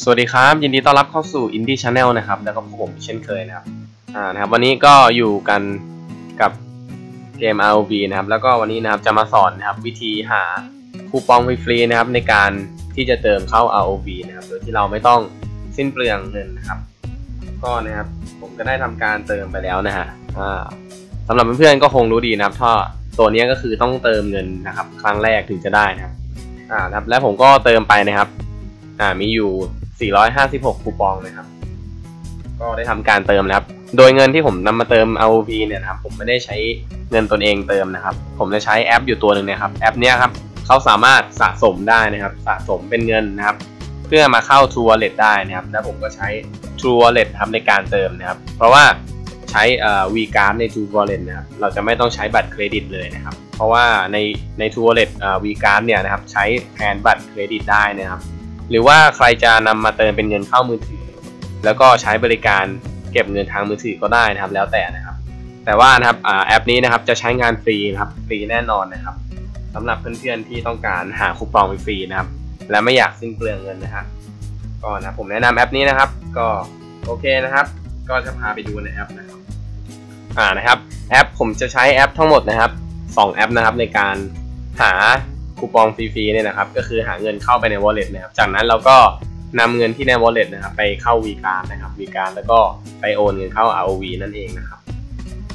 สวัสดีครับ ยินดีต้อนรับเข้าสู่ Indie Channel นะครับ แล้วก็พบผมเช่นเคยนะครับอ่านะครับ วันนี้ก็อยู่กันกับเกม ROV นะครับ แล้วก็วันนี้นะครับจะมาสอนนะครับวิธีหาคูปองฟรีๆนะครับ ในการที่จะเติมเข้า ROV นะครับ โดยที่เราไม่ต้องสิ้นเปลืองเงินนะครับ ก็นะครับผมก็ได้ทำการเติมไปแล้วนะฮะอ่าสำหรับเพื่อนๆก็คงรู้ดีนะครับถ้าตัวนี้ก็คือต้องเติมเงินนะครับ ครั้งแรกถึงจะได้นะครับอ่านะครับและผมก็เติมไปนะครับอ่ามีอยู่ 456 คูปองนะครับ ก็ได้ทำการเติมนะครับ โดยเงินที่ผมนำมาเติม ROV เนี่ยนะครับ ผมไม่ได้ใช้เงินตนเองเติมนะครับ ผมจะใช้แอปอยู่ตัวหนึ่งนะครับ แอปเนี้ยครับเขาสามารถสะสมได้นะครับ สะสมเป็นเงินนะครับ เพื่อมาเข้า True Wallet ได้นะครับ แล้วผมก็ใช้ True Wallet ทำในการเติมนะครับ เพราะว่าใช้เอ่อ Vcard ใน True Wallet นะครับ เราจะไม่ต้องใช้บัตรเครดิตเลยนะครับ เพราะว่าในใน True Wallet เอ่อ Vcard เนี่ยนะครับ ใช้แทนบัตรเครดิตได้นะครับ หรือว่าใครจะนำมาเติมเป็นเงินเข้ามือถือ แล้วก็ใช้บริการเก็บเงินทางมือถือก็ได้นะครับ แล้วแต่นะครับ แต่ว่านะครับแอปนี้นะครับจะใช้งานฟรีนะครับฟรีแน่นอนนะครับสำหรับเพื่อนๆที่ต้องการหาคูปองฟรีนะครับ และไม่อยากสิ้นเปลืองเงินนะครับก็นะผมแนะนำแอปนี้นะครับ ก็โอเคนะครับ ก็จะพาไปดูในแอปนะครับอ่านะครับแอปผมจะใช้แอปทั้งหมดนะครับสองแอปนะครับในการหา คูปองฟรีๆเนี่ยนะครับ ก็คือหาเงินเข้าไปใน wallet นะครับ จากนั้นเราก็นำเงินที่ใน wallet นะครับไปเข้า v c a r d นะครับ v c a r d แล้วก็ไปโอนเงินเข้า ROV นั่นเองนะครับ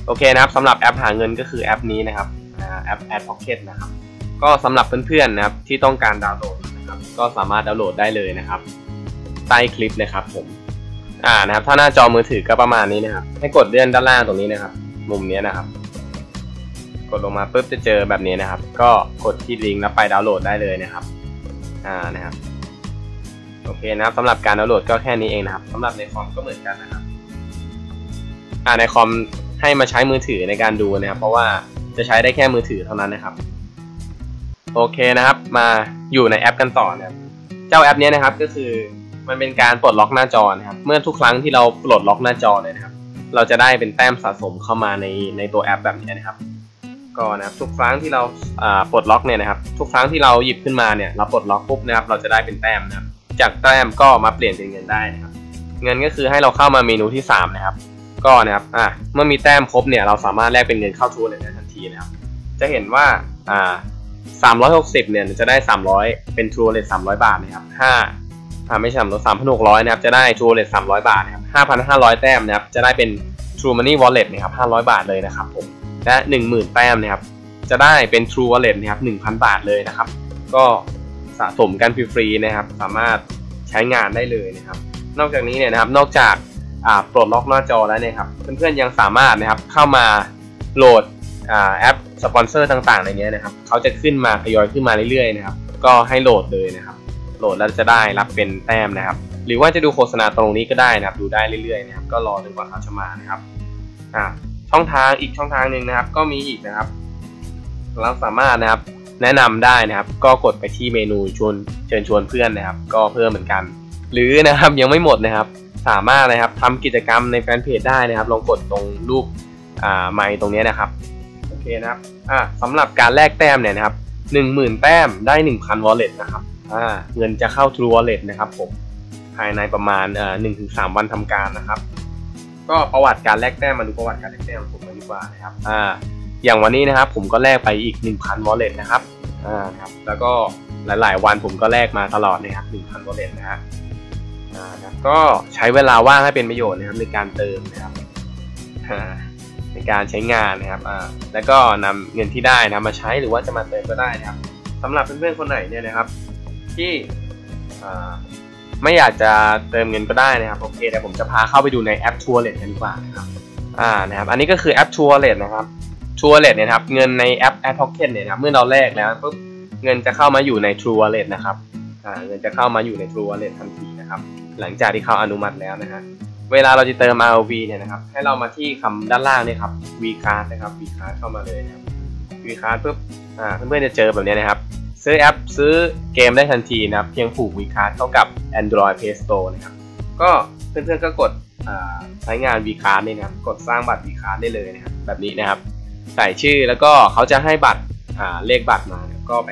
โอเคนะครับสำหรับแอปหาเงินก็คือแอปนี้นะครับแอป Ad Pocket นะครับ ก็สำหรับเพื่อนๆนะครับที่ต้องการดาวน์โหลดนะครับก็สามารถดาวน์โหลดได้เลยนะครับ ใต้คลิปนะครับผมอ่านะครับถ้าหน้าจอมือถือก็ประมาณนี้นะครับ ให้กดเลื่อนด้านล่างตรงนี้นะครับ มุมนี้นะครับ กดลงมาปุ๊บจะเจอแบบนี้นะครับ ก็กดที่ลิงก์แล้วไปดาวน์โหลดได้เลยนะครับอ่านะครับโอเคนะครับสำหรับการดาวน์โหลดก็แค่นี้เองนะครับสำหรับในคอมก็เหมือนกันนะครับอ่าในคอมให้มาใช้มือถือในการดูนะครับ เพราะว่าจะใช้ได้แค่มือถือเท่านั้นนะครับ โอเคนะครับ มาอยู่ในแอปกันต่อนะครับเจ้าแอปนี้นะครับก็คือมันเป็นการปลดล็อกหน้าจอนะครับ เมื่อทุกครั้งที่เราปลดล็อกหน้าจอเลยนะครับ เราจะได้เป็นแต้มสะสมเข้ามาในในตัวแอปแบบนี้นะครับ ก็นะครับทุกครั้งที่เราปลดล็อกเนี่ยนะครับทุกครั้งที่เราหยิบขึ้นมาเนี่ยเราปลดล็อกปุ๊บนะครับเราจะได้เป็นแต้มนะครับจากแต้มก็มาเปลี่ยนเป็นเงินได้นะครับเงินก็คือให้เราเข้ามาเมนูที่ 3 นะครับ ก็นะครับอ่าเมื่อมีแต้มครบเนี่ยเราสามารถแลกเป็นเงินเข้าทูเลยได้ทันทีนะครับจะเห็นว่าอ่า360 เนี่ยจะได้ 300 เป็น True Wallet 300 บาทนะครับ5อ่าไม่ใช่300 3,600นะครับจะได้ True Wallet 300 บาทนะครับ5,500 แต้มนะครับจะได้เป็น True Money Wallet นะครับ500 บาทเลยนะครับผม และ 10,000 แต้มนะครับ จะได้เป็น True Wallet นะครับ 1,000 บาทเลยนะครับ ก็สะสมกันฟรีๆนะครับ สามารถใช้งานได้เลยนะครับ นอกจากนี้เนี่ยนะครับ นอกจากปลดล็อกหน้าจอแล้วเนี่ยครับ เพื่อนๆยังสามารถนะครับเข้ามาโหลดอแอปสปอนเซอร์ต่างๆในนี้นะครับ เขาจะขึ้นมาทยอยขึ้นมาเรื่อยๆนะครับ ก็ให้โหลดเลยนะครับ โหลดแล้วจะได้รับเป็นแต้มนะครับ หรือว่าจะดูโฆษณาตรงนี้ก็ได้นะครับ ดูได้เรื่อยๆนะครับ ก็รอจนกว่าเขาจะมานะครับ อ่า ช่องทางอีกช่องทางหนึ่งนะครับ ก็มีอีกนะครับเราสามารถนะครับแนะนำได้นะครับ ก็กดไปที่เมนูชวนเชิญชวนเพื่อนนะครับ ก็เพิ่มเหมือนกัน หรือนะครับยังไม่หมดนะครับ สามารถนะครับทำกิจกรรมในแฟนเพจได้นะครับ ลองกดตรงรูปอ่าไมค์ตรงนี้นะครับโอเคนะครับอ่าสำหรับการแลกแต้มเนี่ยนะครับหนึ่งหมื่นแต้มได้หนึ่งพันวอลเล็ตนะครับอ่าเงินจะเข้า True Wallet นะครับผมภายในประมาณเอ่อหนึ่งถึงสามวันทำการนะครับ ก็ประวัติการแลกแต้มมาดูประวัติการแลกแต้มของผมกันดีกว่านะครับอ่าอย่างวันนี้นะครับผมก็แลกไปอีก 1,000 วอลเล็ตนะครับอ่าครับแล้วก็หลาย ๆ วันผมก็แลกมาตลอดนะครับ1,000 วอลเล็ตนะฮะอ่าครับก็ใช้เวลาว่างให้เป็นประโยชน์นะครับในการเติมนะครับอ่าในการใช้งานนะครับอ่าแล้วก็นำเงินที่ได้นะมาใช้หรือว่าจะมาเติมก็ได้นะครับสำหรับเพื่อนๆคนไหนเนี่ยนะครับ ที่อ่า ไม่อยากจะเติมเงินก็ได้นะครับโอเคแต่ผมจะพาเข้าไปดูในแอป True Wallet กันดีกว่านะครับอ่านะครับอันนี้ก็คือแอป True Wallet นะครับ True Wallet เนี่ยนะครับเงินในแอป Ad Pocket เนี่ยนะครับเมื่อเราแลกแล้วปุ๊บเงินจะเข้ามาอยู่ใน True Wallet นะครับอ่าเงินจะเข้ามาอยู่ใน True Wallet ทันทีนะครับหลังจากที่เขาอนุมัติแล้วนะฮะเวลาเราจะเติม ROV เนี่ยนะครับให้เรามาที่คำด้านล่างเนี่ยครับ V card นะครับ V card เข้ามาเลยนะครับ V card ปุ๊บอ่าเพื่อนๆจะเจอแบบนี้นะครับ ซื้อแอปซื้อเกมได้ทันทีนะครับ เพียงผูก V card เข้ากับ Android Play Store นะครับ ก็เพื่อนๆก็กดใช้งาน V card นี่นะครับ กดสร้างบัตร V card ได้เลยนะครับ แบบนี้นะครับ ใส่ชื่อแล้วก็เขาจะให้บัตรเลขบัตรมาก็ไป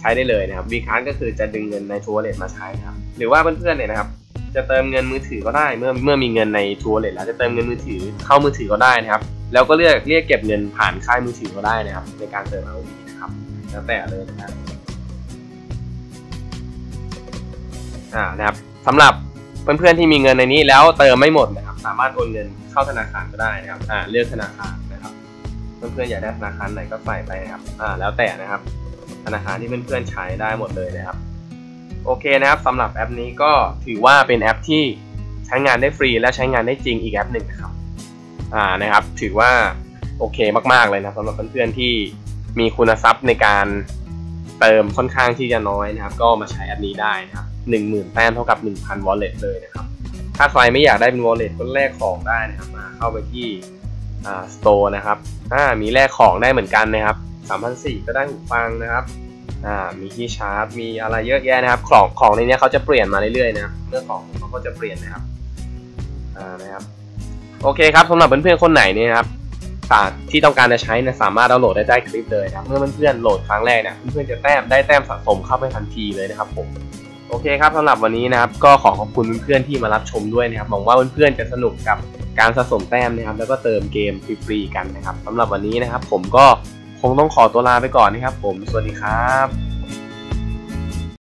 ใช้ได้เลยนะครับวีคาร์ก็คือจะดึงเงินในทัวร์เลทมาใช้นะครับ หรือว่าเพื่อนๆเนี่ยนะครับ จะเติมเงินมือถือก็ได้เมื่อเมื่อมีเงินในทัวร์เลทแล้วจะเติมเงินมือถือเข้ามือถือก็ได้นะครับ แล้วก็เรียกเรียกเก็บเงินผ่านค่ายมือถือก็ได้นะครับ ในการเติม ROV นะครับแล้วแต่เลยนะครับ อ่านะครับสำหรับเพื่อนๆที่มีเงินในนี้แล้วเติมไม่หมดนะครับสามารถโอนเงินเข้าธนาคารก็ได้นะครับอ่าเลือกธนาคารนะครับ เพื่อนๆอยากได้ธนาคารไหนก็ใส่ไปนะครับอ่าแล้วแต่นะครับ ธนาคารที่เพื่อนๆใช้ได้หมดเลยนะครับ โอเคนะครับสำหรับแอปนี้ก็ถือว่าเป็นแอปที่ใช้งานได้ฟรีและใช้งานได้จริงอีกแอปหนึ่งนะครับอ่านะครับ ถือว่าโอเคมากๆเลยนะสำหรับเพื่อนๆที่มีคุณทรัพย์ในการ เติมค่อนข้างที่จะน้อยนะครับ ก็มาใช้อปนี้ได้นะครับหนึ่งหมื่นแต้มเท่ากับหนึ่งพันวอลเล็ตเลยนะครับ ถ้าใครไม่อยากได้เป็นวอลเล็ตก็แลกของได้นะครับ มาเข้าไปที่อ่าสโตร์นะครับอ่ามีแลกของได้เหมือนกันนะครับสามพันสี่ก็ได้หูฟังนะครับอ่ามีที่ชาร์จ มีอะไรเยอะแยะนะครับ ของของในนี้เขาจะเปลี่ยนมาเรื่อยๆนะครับเรื่องของเขาก็จะเปลี่ยนนะครับอ่านะครับ โอเคครับสำหรับเพื่อนๆคนไหนเนี่ยครับ ที่ต้องการจะใช้นะสามารถดาวน์โหลดได้ใต้คลิปเลยนะเมื่อเพื่อนๆโหลดครั้งแรกเนี่ยเพื่อนๆจะแต้มได้แต้มสะสมเข้าไปทันทีเลยนะครับผมโอเคครับสำหรับวันนี้นะครับก็ขอขอบคุณเพื่อนๆที่มารับชมด้วยนะครับหวังว่าเพื่อนๆจะสนุกกับการสะสมแต้มนะครับ แล้วก็เติมเกมฟรีๆกันนะครับสำหรับวันนี้นะครับ ผมก็คงต้องขอตัวลาไปก่อนนะครับ ผมสวัสดีครับ